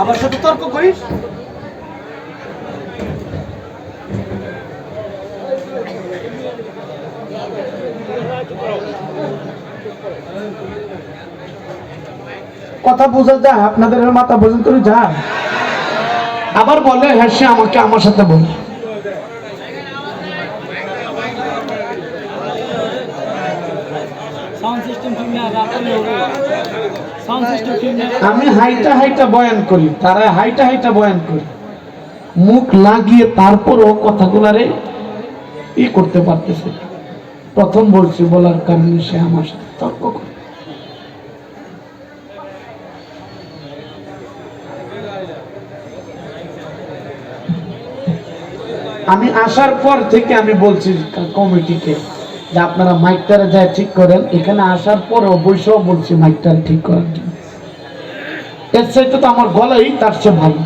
আমার সাথে তর্ক করিস? কথা বোঝা যায়, আপনাদের মাথা পর্যন্ত যায়। আবার বলে হ্যাঁ সে আমাকে আমার সাথে বলে সাউন্ড সিস্টেম ঠিক না রাখলে হবে সাউন্ড সিস্টেম ঠিক না আমি হাইটা হাইটা বয়ান করি তারা হাইটা হাইটা বয়ান করি। মুখ লাগিয়ে তারপরও কথাগুলারে ই করতে পারতেছে প্রথম বলছি বলার কারণে সে আমার সাথে তর্ক করে। আমি আসার পর থেকে আমি বলছি কমিটিকে যে আপনারা মাইকটারে যা ঠিক করেন, এখানে আসার পর অবশ্যই বলছি মাইকটারে ঠিক করার জন্য। এর চাইতে তো আমার গলাই, তার চেয়ে ভালো।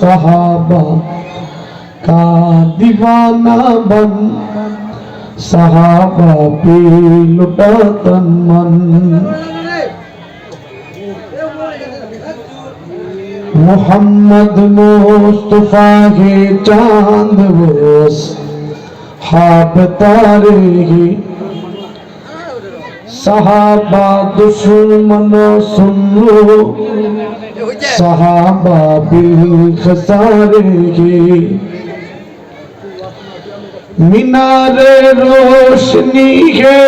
সাহাবা কা দিবানা বন सहाबा पे लुटा तन मन मोहम्मद मुस्तफा के चांद बरस हाब तारे ही सहाबा दुश्मनो सुन लो सहाबा बिल खसारे ही मीनारे रोशनी है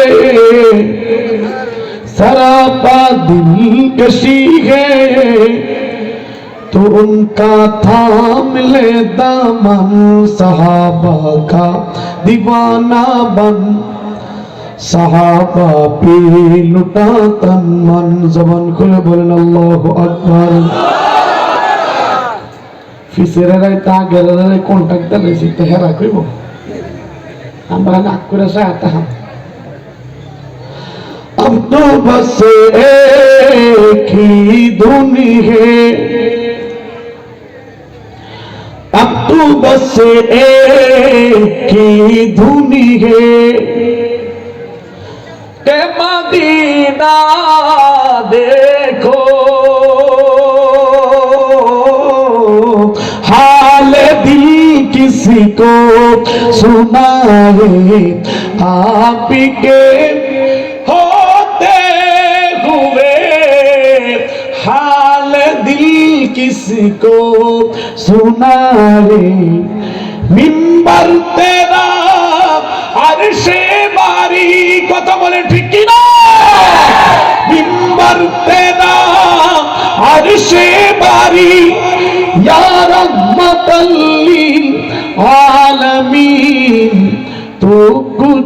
सरापा दिल कशी है तो उनका थाम ले दामन सहाबा का दीवाना बन सहाबा पे लुटा तन मन जबान খুলে বলেন আল্লাহু আকবার ফিসেরাই তা গেরাই কন্টাক্ট দিলেছি তো হেরা কইব আমরা নাক করে সাথে अब तो बस एक ही धुनी है अब तो बस एक ही धुनी है के मदीना देखो किसी को सुनाए आप के होते हुए हाल दिल किसको सुनाए मिंबर तेरा আরশে বাড়ি কথা বলে ঠিক কি না মিম্বর তেরা আরশে বাড়ি ইয়া রহমাতাল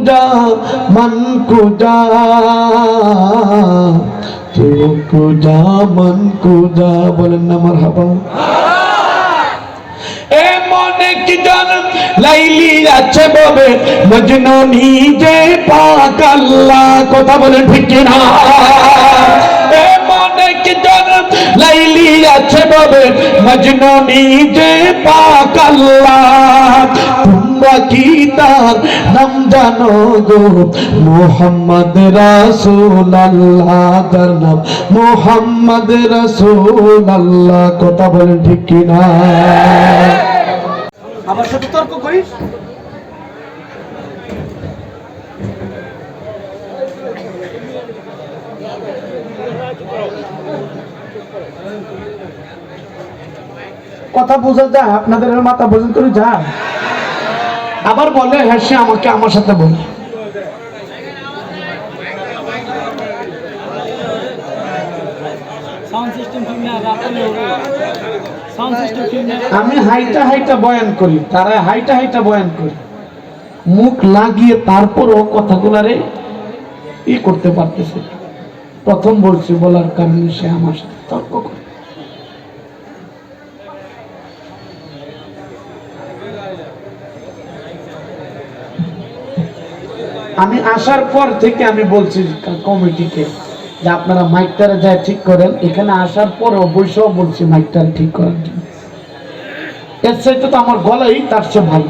কুদা, মন কুদা। তো কুদা, মন কুদা, বলেন না জন, লাইলি আছে নিজে কথা বলে ঠিক লাইলি আছে মজনু নিজে তোমরা কি তার নাম জানো গো মোহাম্মদ রাসূল আল্লাহ মোহাম্মদ রাসূল আল্লাহ কথা বলে ঠিক কি না আমার সাথে তর্ক করিস? কথা বোঝা যায়, আপনাদের মাথা পর্যন্ত যায়। আবার বলে হ্যাঁ সে আমাকে আমার সাথে বলে। আমি হাইটা হাইটা বয়ান করি তারা হাইটা হাইটা বয়ান করি। মুখ লাগিয়ে তারপরও কথাগুলারে ই করতে পারতেছে প্রথম বলছি বলার কারণে সে আমার সাথে তর্ক করে। আমি আসার পর থেকে আমি বলছি কমিটিকে যে আপনারা মাইকটারে যায় ঠিক করেন। এখানে আসার পর বৈশাও বলছি মাইকটার ঠিক করার জন্য। এর চাইতে তো আমার গলাই তার চেয়ে ভালো।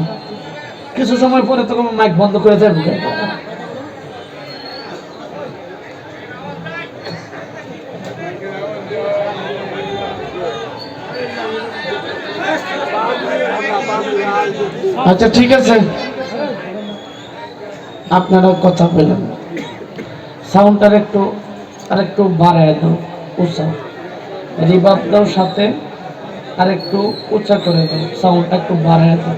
কিছু সময় পরে তো মাইক বন্ধ করে যাবে আচ্ছা ঠিক আছে। আপনারা কথা বলেন। সাউন্ডটার একটু আর একটু বাড়ায় দাও, উঁচা। দাও সাথে, আর একটু উঁচা করে দাও সাউন্ডটা একটু বাড়ায় দাও।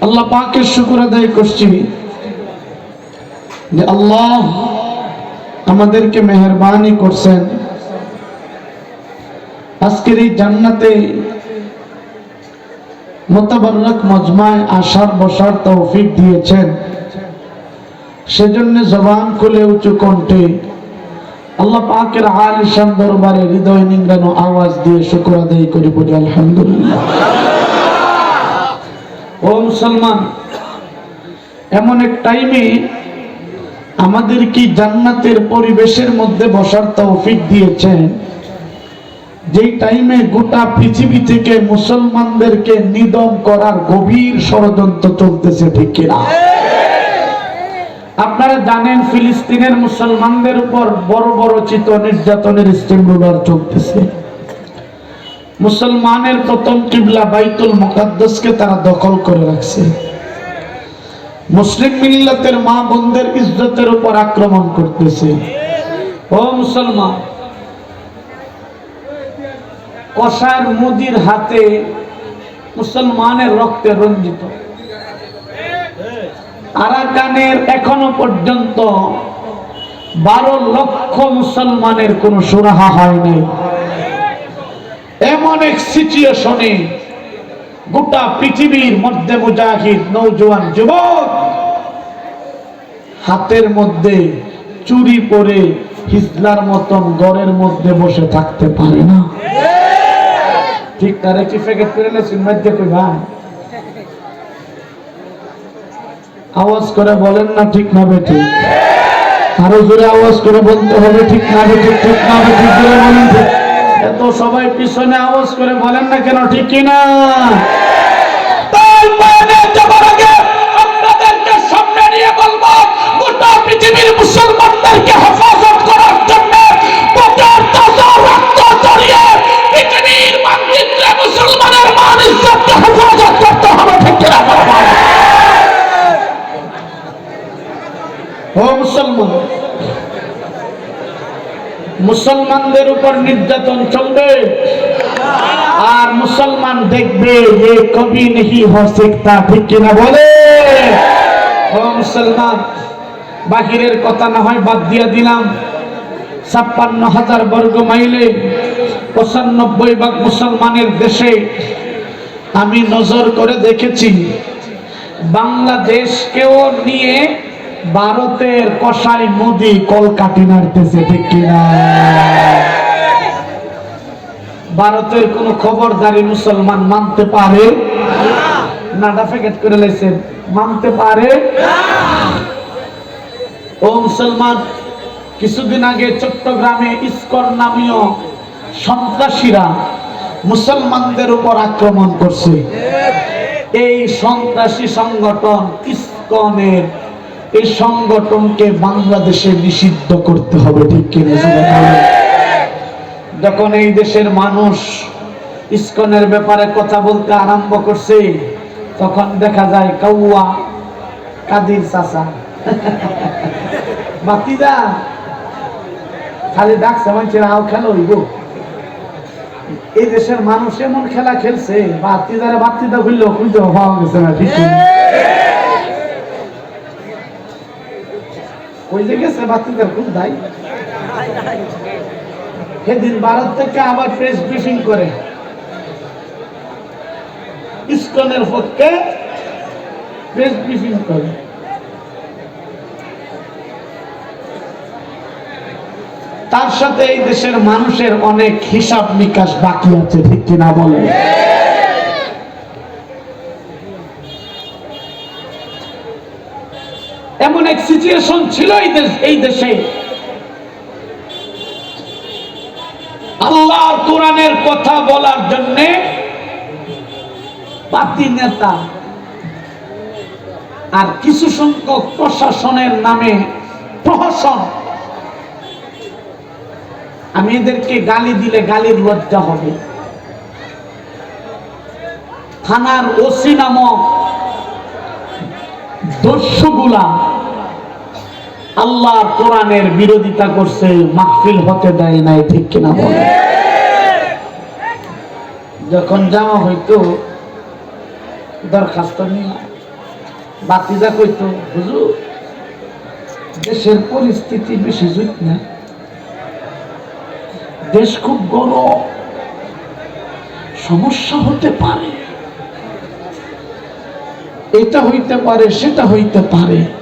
আল্লাহ পাকের শুকুর আদায় করছি। যে আল্লাহ আমাদেরকে মেহরবানি করছেন। আজকের এই জান্নাতে মোতাবারক মজমায় আসার, বসার তৌফিক দিয়েছেন। সেজন্য জবান খুলে উঁচু কণ্ঠে আল্লাহ পাকের দরবারে হৃদয় আওয়াজ দিয়ে শুক্র আদায় বলি, আলহামদুলিল্লাহ। ও মুসলমান, এমন এক টাইমে আমাদের কি জান্নাতের পরিবেশের মধ্যে বসার তৌফিক দিয়েছেন? যেই টাইমে গোটা পৃথিবী থেকে মুসলমানদেরকে নিধন করার গভীর ষড়যন্ত্র চলতেছে, ঠিক কিনা? আপনারা জানেন, ফিলিস্তিনের মুসলমানদের উপর বড় বড় চিত নির্যাতনের স্টিম চলতেছে। মুসলমানের প্রথম কিবলা বাইতুল মুকাদ্দাসকে তারা দখল করে রাখছে। মুসলিম মিল্লাতের মা বোনদের ইজ্জতের উপর আক্রমণ করতেছে। ও মুসলমান কষার মুদির হাতে মুসলমানের রক্তে রঞ্জিত। আরাকানের এখনও পর্যন্ত বারো লক্ষ মুসলমানের কোন সুরাহা হয় নাই। এমন এক সিচুয়েশনে গোটা পৃথিবীর মধ্যে মুজাহিদ নৌজওয়ান যুবক হাতের মধ্যে চুরি পরে হিজলার মতন গড়ের মধ্যে বসে থাকতে পারে না। ঠিক তারে কি ফেকে ফিরে লেছেন মধ্যে কই ভাই? আওয়াজ করে বলেন না ঠিক না বেঠিক আরও জোরে আওয়াজ করে বলতে হবে, ঠিক না বেঠিক ঠিক না বেঠিক জোরে বলেন এত সবাই পিছনে আওয়াজ করে বলেন না কেন, ঠিক কিনা? আপনাদেরকে সামনে নিয়ে বলব, গোটা পৃথিবীর মুসলমানদেরকে হেফাজত মুসলমানদের উপর নির্যাতন চলবে। আর মুসলমান দেখবে যে কবি নেই হ শিখতা ঠিক কিনা বলে। মুসলমান, বাহিরের কথা না হয় বাদ দিয়া দিলাম। ছাপ্পান্ন হাজার বর্গ মাইলে পঁচানব্বই ভাগ মুসলমানের দেশে আমি নজর করে দেখেছি, বাংলাদেশকেও নিয়ে ভারতের কসাই মোদি কলকাটি নাড়তেছে, ঠিক কিনা? ভারতের কোন খবরদারি মুসলমান মানতে পারে? নাডা করে মানতে পারে? ও মুসলমান, কিছুদিন আগে চট্টগ্রামে ইস্কর নামীয় সন্ত্রাসীরা মুসলমানদের উপর আক্রমণ করছে। এই সন্ত্রাসী সংগঠন ইস্কনের এই সংগঠনকে বাংলাদেশে নিষিদ্ধ করতে হবে ঠিক কিনা যখন এই দেশের মানুষ ইস্কনের ব্যাপারে কথা বলতে আরম্ভ করছে তখন দেখা যায় কাউয়া কাদির চাচা। বাতিদা খালি ডাকছে মানুষের আও খেলো হইব? এই দেশের মানুষ এমন খেলা খেলছে বাতিদারে বাতিদা খুললেও খুঁজতে পাওয়া গেছে না ঠিক কিনা? যে গেছে খুব সেদিন ভারত থেকে আবার প্রেস ব্রিফিং করে। ইস্কনের পক্ষে প্রেস ব্রিফিং করে। তার সাথে এই দেশের মানুষের অনেক হিসাব নিকাশ বাকি আছে, ঠিক কিনা বলে? এমন এক সিচুয়েশন ছিল এই দেশ, এই দেশে। আল্লাহর কোরআনের কথা বলার জন্য পাতি নেতা আর কিছু সংখ্যক প্রশাসনের নামে প্রহসন। আমি এদেরকে গালি দিলে গালির লজ্জা হবে। থানার ওসি নামক দস্যুগুলা আল্লাহর কোরআনের বিরোধিতা করছে, মাহফিল হতে দেয় নাই, ঠিক কিনা বলে? যখন যাওয়া হইতো, দরখাস্ত নিয়ে বাতিজা কইতো, হুজুর, দেশের পরিস্থিতি বেশি জুত না। দেশ খুব গরম সমস্যা হতে পারে। এটা হইতে পারে, সেটা হইতে পারে।